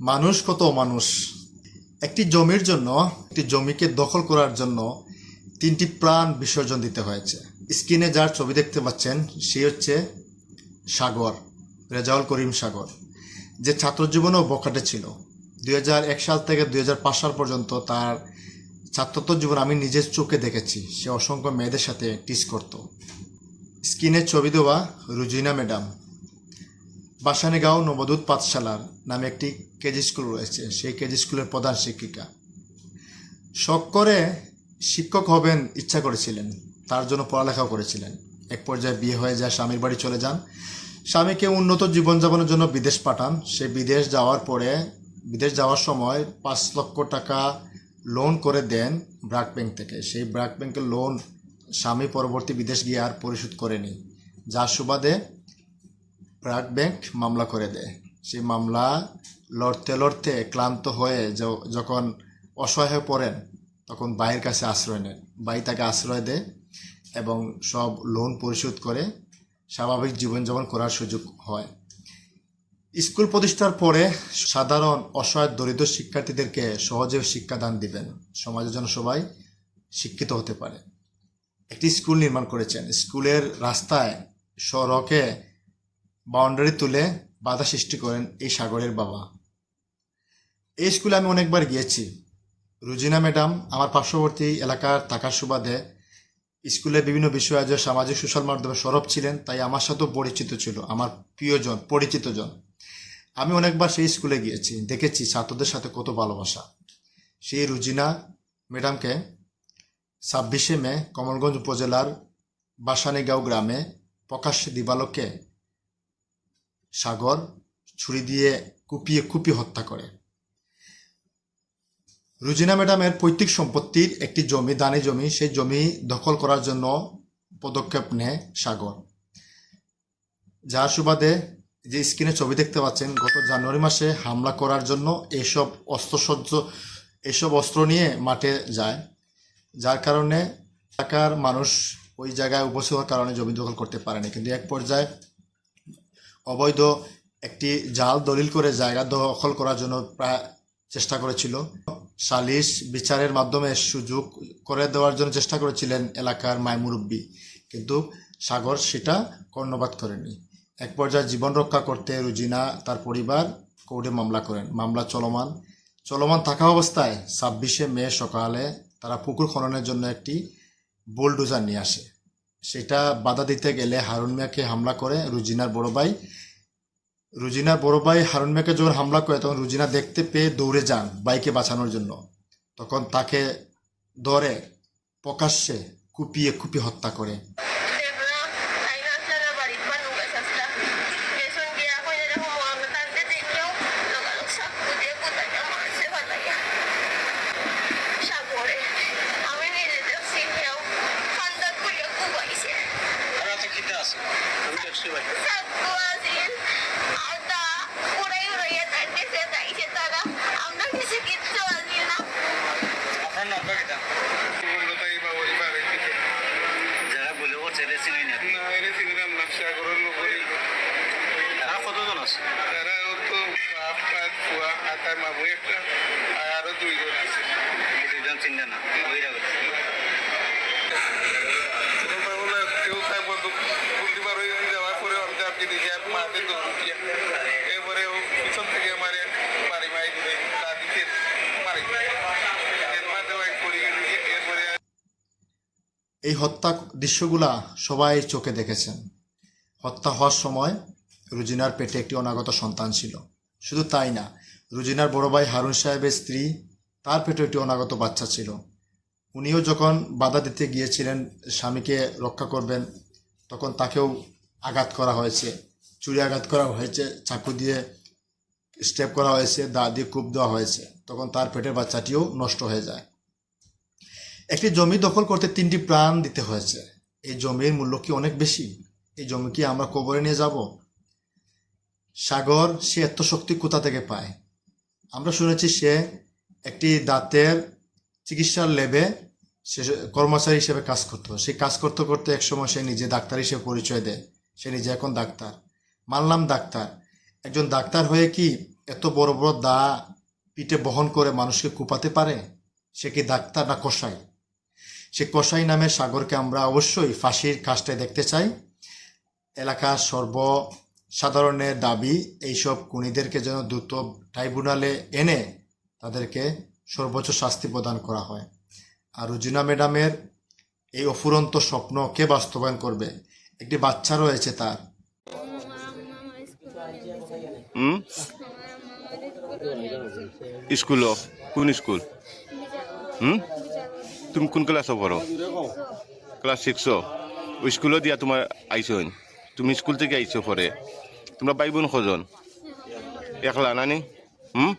মানুষ কত মানুষ? একটি জমির জন্য, একটি জমিকে দখল করার জন্য তিনটি প্রাণ বিসর্জন দিতে হয়েছে। স্ক্রিনে যার ছবি দেখতে পাচ্ছেন, সে হচ্ছে সাগর, রেজাউল করিম সাগর, যে ছাত্র জীবনেও বখাটে ছিল। দুই এক সাল থেকে দুই হাজার পাঁচ সাল পর্যন্ত তার ছাত্রত্ব জীবন আমি নিজের চোখে দেখেছি। সে অসংখ্য মেয়েদের সাথে টিস করত। স্ক্রিনে ছবি দেওয়া রুজিনা ম্যাডাম। বাসানীগাঁও নবদূত পাঠশালার নামে একটি কেজি স্কুল রয়েছে, সেই কেজি স্কুলের প্রধান শিক্ষিকা। শখ করে শিক্ষক হবেন ইচ্ছা করেছিলেন, তার জন্য পড়ালেখাও করেছিলেন। এক পর্যায়ে বিয়ে হয়ে যায়, স্বামীর বাড়ি চলে যান। স্বামীকে উন্নত জীবনযাপনের জন্য বিদেশ পাঠান। সে বিদেশ যাওয়ার পরে, বিদেশ যাওয়ার সময় পাঁচ লক্ষ টাকা লোন করে দেন ব্র্যাক ব্যাংক থেকে। সেই ব্র্যাক ব্যাংকের লোন স্বামী পরবর্তী বিদেশ গিয়ে আর পরিশোধ করেনি, যার সুবাদে ব্র্যাক ব্যাংক মামলা করে দেয়। সেই মামলা লড়তে লড়তে ক্লান্ত হয়ে যখন অসহায় হয়ে পড়েন, তখন ভাইয়ের কাছে আশ্রয় নেন। ভাই তাকে আশ্রয় দেয় এবং সব লোন পরিশোধ করে স্বাভাবিক জীবনযাপন করার সুযোগ হয়। স্কুল প্রতিষ্ঠার পরে সাধারণ অসহায় দরিদ্র শিক্ষার্থীদেরকে সহজে শিক্ষাদান দিবেন। সমাজের জন্য সবাই শিক্ষিত হতে পারে। একটি স্কুল নির্মাণ করেছেন। স্কুলের রাস্তায় সড়কে বাউন্ডারি তুলে বাধা সৃষ্টি করেন এই সাগরের বাবা। এই স্কুলে আমি অনেকবার গিয়েছি। রুজিনা ম্যাডাম আমার পার্শ্ববর্তী এলাকার থাকার সুবাদে স্কুলে বিভিন্ন বিষয় যে সামাজিক সোশ্যাল মাধ্যমে সরব ছিলেন, তাই আমার সাথেও পরিচিত ছিল, আমার প্রিয়জন পরিচিতজন আমি অনেকবার সেই স্কুলে গিয়েছি, দেখেছি ছাত্রদের সাথে কত ভালোবাসা। সেই রুজিনা ম্যাডামকে ছাব্বিশে মে কমলগঞ্জ উপজেলার বাসানীগাঁও গ্রামে প্রকাশ্যে দিবালোকে সাগর ছুরি দিয়ে কুপিয়ে কুপিয়ে হত্যা করে। রুজিনা ম্যাডামের পৈতৃক সম্পত্তির একটি জমি, দানি জমি, সেই জমি দখল করার জন্য পদক্ষেপ নেয় সাগর। যার সুবাদে যে স্ক্রিনে ছবি দেখতে পাচ্ছেন, গত জানুয়ারি মাসে হামলা করার জন্য এইসব অস্ত্রসজ্জ এইসব অস্ত্র নিয়ে মাঠে যায়। যার কারণে এলাকার মানুষ ওই জায়গায় উপস্থিত হওয়ার কারণে জমি দখল করতে পারেনি। কিন্তু এক পর্যায়ে অবৈধ একটি জাল দলিল করে জায়গা দখল করার জন্য প্রায় চেষ্টা করেছিল। সালিশ বিচারের মাধ্যমে সুযোগ করে দেওয়ার জন্য চেষ্টা করেছিলেন এলাকার মায় মুরব্বী, কিন্তু সাগর সেটা কর্ণপাত করেনি। এক পর্যায়ে জীবন রক্ষা করতে রুজিনা তার পরিবার কোর্টে মামলা করেন। মামলা চলমান চলমান থাকা অবস্থায় ছাব্বিশে মে সকালে তারা পুকুর খননের জন্য একটি বোলডোজার নিয়ে আসে। সেটা বাধা দিতে গেলে হারুন মিয়াকে হামলা করে রুজিনার বড় ভাই। রুজিনার বড় ভাই হারুন মিয়াকে যখন হামলা করে তখন রুজিনা দেখতে পেয়ে দৌড়ে যান বাইকে বাঁচানোর জন্য। তখন তাকে ধরে প্রকাশ্যে কুপিয়ে কুপিয়ে হত্যা করে। আর আরও দুইজন আছে। এই দুজন চিনলে না ওইরা কথা তোমরা বলে কেউ থাকব তো গুলি বার হয়ে যাওয়ার পরে আমি চাপকে দিকে মাঠে দৌড় দিয়ে এরপরে ও পিছন থেকে মারে মারি মারি করে দাদিকে মারি এর মাঠে ওই পড়ে গেছে এরপরে এই হত্যা দৃশ্যগুলা সবাই চোখে দেখেছেন। হত্যা হওয়ার সময় রুজিনার পেটে একটি অনাগত সন্তান ছিল। শুধু তাই না, রুজিনার বড় ভাই হারুন সাহেবের স্ত্রী, তার পেটে একটি অনাগত বাচ্চা ছিল। উনিও যখন বাধা দিতে গিয়েছিলেন স্বামীকে রক্ষা করবেন, তখন তাকেও আঘাত করা হয়েছে। চুরি আঘাত করা হয়েছে, চাকু দিয়ে স্টেপ করা হয়েছে, দা দিয়ে কূপ দেওয়া হয়েছে। তখন তার পেটের বাচ্চাটিও নষ্ট হয়ে যায়। একটি জমি দখল করতে তিনটি প্রাণ দিতে হয়েছে। এই জমির মূল্য কি অনেক বেশি? এই জমি কি আমরা কবরে নিয়ে যাব? সাগর সে এত শক্তি কোথা থেকে পায়? আমরা শুনেছি সে একটি দাঁতের চিকিৎসার লেবে সে কর্মচারী হিসেবে কাজ করতো। সেই কাজ করতে করতে একসময় সে নিজে ডাক্তার হিসেবে পরিচয় দেয়। সে নিজে এখন ডাক্তার। মানলাম ডাক্তার। একজন ডাক্তার হয়ে কি এত বড় বড় দা পিঠে বহন করে মানুষকে কুপাতে পারে? সে কি ডাক্তার না কষাই সে কষাই নামের সাগরকে আমরা অবশ্যই ফাঁসির কাজটায় দেখতে চাই। এলাকার সর্বসাধারণের দাবি, এইসব খুনিদেরকে যেন দ্রুত ট্রাইব্যুনালে এনে তাদেরকে সর্বোচ্চ শাস্তি প্রদান করা হয়। আর রুজিনা ম্যাডামের এই অফুরন্ত স্বপ্ন কে বাস্তবায়ন করবে? একটি বাচ্চা রয়েছে তার। স্কুল কোন স্কুল? হুম? তুমি কোন ক্লাসও পড়ো ক্লাস সিক্সও ওই স্কুলও দিয়া তোমার আইসো তুমি স্কুল থেকে আইসো পরে তোমরা ভাই বোন একলা, নানি? হুম?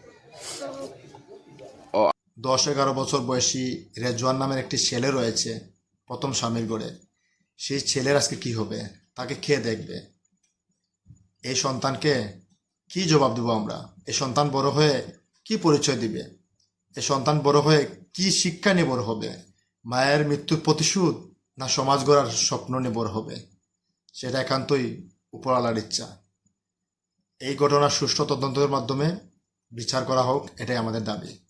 দশ এগারো বছর বয়সী রেজওয়ান নামের একটি ছেলে রয়েছে, প্রথম স্বামীর গড়ে। সেই ছেলের আজকে কি হবে? তাকে খেয়ে দেখবে? এই সন্তানকে কি জবাব দেবো আমরা? এই সন্তান বড় হয়ে কি পরিচয় দিবে? এই সন্তান বড় হয়ে কি শিক্ষা নির্ভর হবে? মায়ের মৃত্যুর প্রতিশোধ না সমাজ গড়ার স্বপ্ন নির্ভর হবে? সেটা একান্তই উপরালার ইচ্ছা। এই ঘটনার সুষ্ঠু তদন্তের মাধ্যমে বিচার করা হোক, এটাই আমাদের দাবি।